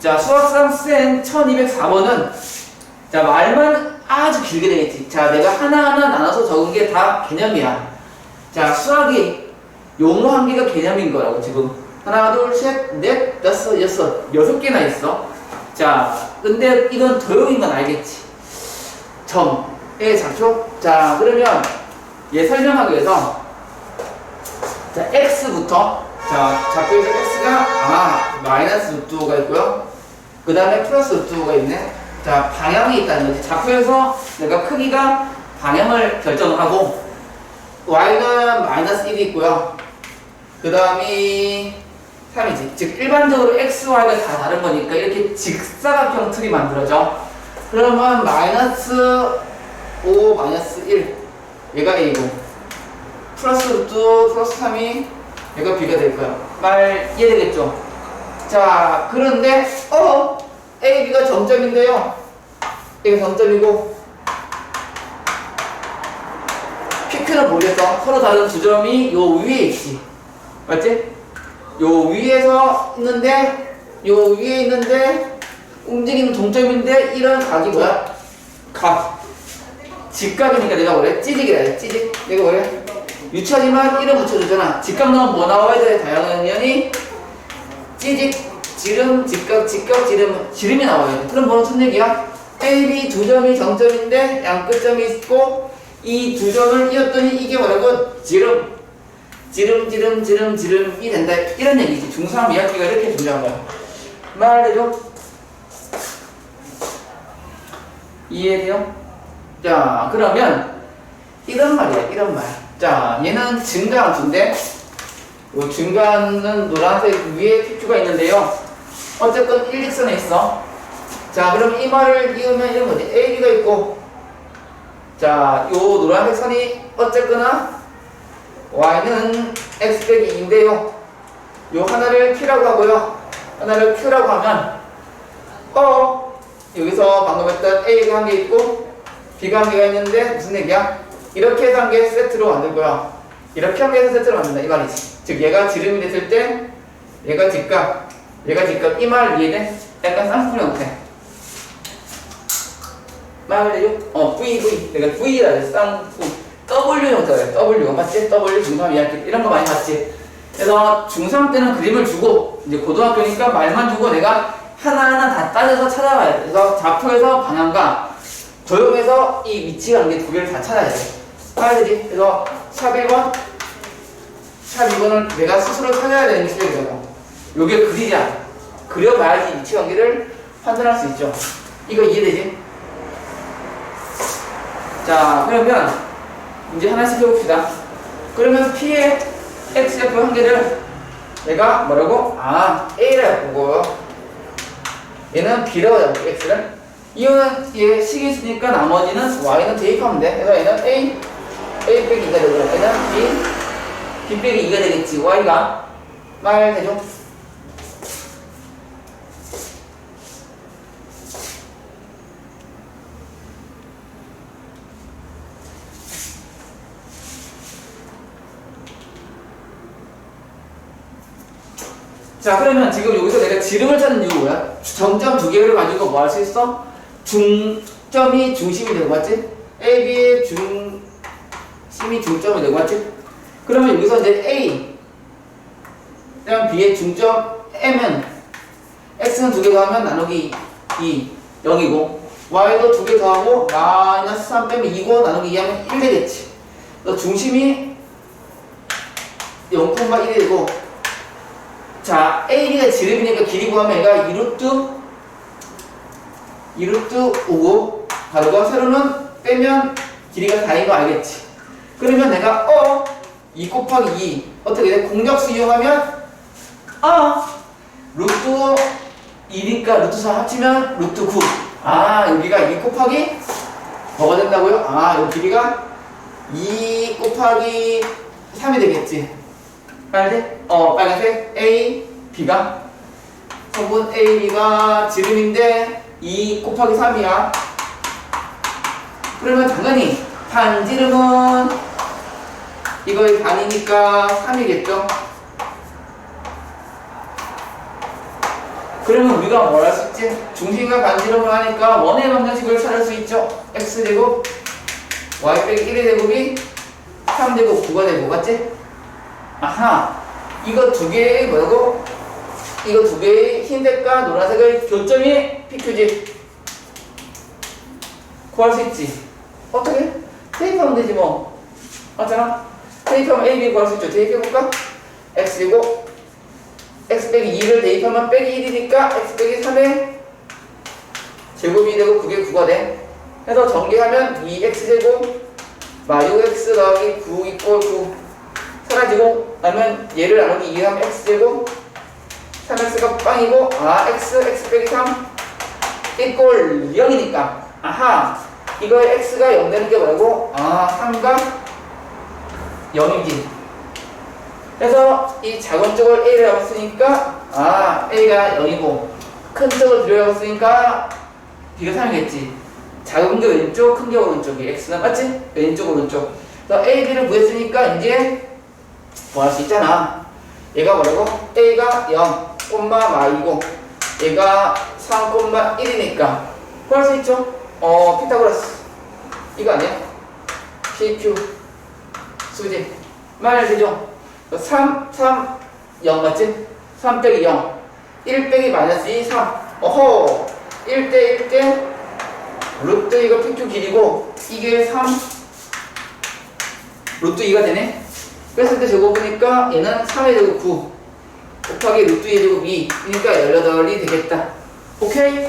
자, 수학상 센 1204번은 자, 말만 아주 길게 되겠지. 자, 내가 하나하나 나눠서 적은 게 다 개념이야. 자, 수학이 용어 한 개가 개념인 거라고 지금. 하나, 둘, 셋, 넷, 다섯, 여섯, 여섯 개나 있어. 자, 근데 이건 도형인 건 알겠지. 점의 작초. 자, 그러면 얘 설명하기 위해서 자, x부터 자, 작초에서 x가 아, 마이너스 루트가 있고요. 그 다음에 플러스 루트가 있네. 자, 방향이 있다는 거지. 작초에서 내가 크기가 방향을 결정하고 y는 마이너스 1이 있고요. 그 다음이 3이지. 즉 일반적으로 x, y가 다 다른 거니까 이렇게 직사각형 틀이 만들어져. 그러면 마이너스 5, 마이너스 1 얘가 a고 플러스 루트 플러스 3이 얘가 b가 될 거야. 말 이해되겠죠? 자, 그런데 어 a, b가 정점인데요. 얘가 정점이고 PQ는 모르겠어. 서로 다른 두 점이 요 위에 있지. 맞지? 요 위에서 있는데 요 위에 있는데 움직이는 동점인데 이런 각이 뭐야? 각. 직각이니까 내가 뭐래? 찌직이라 해. 찌직. 내가 뭐래? 유치하지만 이름 붙여주잖아. 직각 넣으면 뭐 나와야 돼? 다양한 연이 찌직, 지름, 직각, 직각, 지름, 지름이 나와요. 그럼 뭐는 무슨 얘기야? A, B 두 점이 정점인데 양 끝점이 있고 이 두 점을 이었더니 이게 뭐라고? 지름. 지름, 지름, 지름, 지름이 된다. 이런 얘기지. 중3 이야기가 이렇게 중요한 거야. 말해줘. 이해돼요? 자, 그러면 이런 말이야, 이런 말. 자, 얘는 증가함수인데 요 중간은 노란색 위에 픽주가 있는데요. 어쨌건 일직선에 있어. 자, 그럼 이 말을 이으면 이런 거지. AB가 있고 자, 요 노란색 선이 어쨌거나 y는 x 빼기 2인데요. 요 하나를 p라고 하고요. 하나를 q라고 하면 어 여기서 방금 했던 a가 한 개 있고 b가 한 개가 있는데 무슨 얘기야? 이렇게 해서 한 개 세트로 만들 거야. 이렇게 한 개 해서 세트로 만든다 이 말이지. 즉 얘가 지름이 됐을 때 얘가 직각, 얘가 직각 이말 이해돼? 약간 쌍꺼풀 형태. 말해요? 어, V, V. 내가 V라 했어. 쌍꺼풀. W 형태래. W. 맞지? W 중3 이야기. 이런 거 많이 봤지? 그래서 중3 때는 그림을 주고, 이제 고등학교니까 말만 주고 내가 하나하나 다 따져서 찾아가야 돼. 그래서 좌표에서 방향과 도형에서 이 위치 관계 두 개를 다 찾아야 돼. 봐야 되지? 그래서 샵 1번, 샵 2번을 내가 스스로 찾아야 되는 게 실력이잖아. 요게 그리자. 그려봐야지 위치 관계를 판단할 수 있죠. 이거 이해되지? 자, 그러면 이제 하나씩 해봅시다. 그러면 P의 XF 한 개를 내가 뭐라고? 아, A라고 보고 얘는 B라고 잡고 X를 이거는 얘 식이 있으니까 나머지는 Y는 대입하면 돼. 그래서 얘는 A, A 빼기 2가 되고 얘는 B, B 빼기 2가 되겠지. Y가 말 되죠? 자 그러면 지금 여기서 내가 지름을 찾는 이유 뭐야? 정점 두 개를 가지고 뭐 할 수 있어? 중점이 중심이 되고 맞지? A, B의 중심이 중점이 되고 맞지? 그러면 여기서 이제 A 그다음 B의 중점 M은 X는 두 개 더하면 나누기 2 0이고 Y도 두 개 더하고 마이너스 3 빼면 2고 나누기 2하면 1 되겠지 너 중심이 0,1이 되고 자, AB가 지름이니까 길이 구하면 얘가 2루트 2루트 5고 가로가 세로는 빼면 길이가 4인 거 알겠지? 그러면 내가 어? 2 곱하기 2 어떻게 돼? 공격수 이용하면 어? 루트 2니까 루트 4 합치면 루트 9 아, 여기가 2 곱하기 뭐가 된다고요? 아, 이 길이가 2 곱하기 3이 되겠지 빨간색? 어, 빨간색 A, B가 성분 A, B가 지름인데 2 곱하기 3이야. 그러면 당연히 반지름은 이거의 반이니까 3이겠죠? 그러면 우리가 뭘 할 수 있지? 중심과 반지름을 하니까 원의 방정식을 찾을 수 있죠. x제곱 y 빼기 1의 제곱이 3제곱 9가 되고 맞지? 아하 이거 두 개의 뭐라고? 이거 두 개의 흰색과 노란색의 교점이 PQ지 구할 수 있지 어떻게? 대입하면 되지 뭐 맞잖아? 대입하면 A, B 구할 수 있죠 대입해볼까? x이고 x 빼기 2를 대입하면 빼기 1이니까 x 빼기 3의 제곱이 되고 그게 9가 돼 해서 전개하면 2x제곱 마이오 x 더하기 9 이꼴 9 사라지고 그러면 얘를 나누기 2 하면 x제곱 3x가 빵이고 아 x x 빼기 3 이꼴 0이니까 아하 이거 x가 0 되는 게 뭐라고? 아 3가 0이지 그래서 이 작은 쪽을 a를 잡았으니까 아 a가 0이고 큰 쪽을 들여잡았으니까 b가 3이겠지 작은 게 왼쪽 큰 게 오른쪽이 x는 맞지? 왼쪽 오른쪽 그래서 a, b를 구했으니까 이제 뭐 할 수 있잖아. 얘가 뭐라고? a가 0 콤마 마이고. 얘가 3 콤마 1이니까. 구할 수 있죠? 어 피타고라스. 이거 아니야? PQ 수지. 말 되죠? 3, 3, 0 맞지? 3 빼기 0 1 빼기 마이너스 2, 3 어허. 1 대 1 대 루트 이거 PQ 길이고 이게 3 루트 2가 되네 뺐을 때 적어 보니까 얘는 3의 제곱 9 곱하기 루트 2의 제곱 2 그러니까 18이 되겠다 오케이?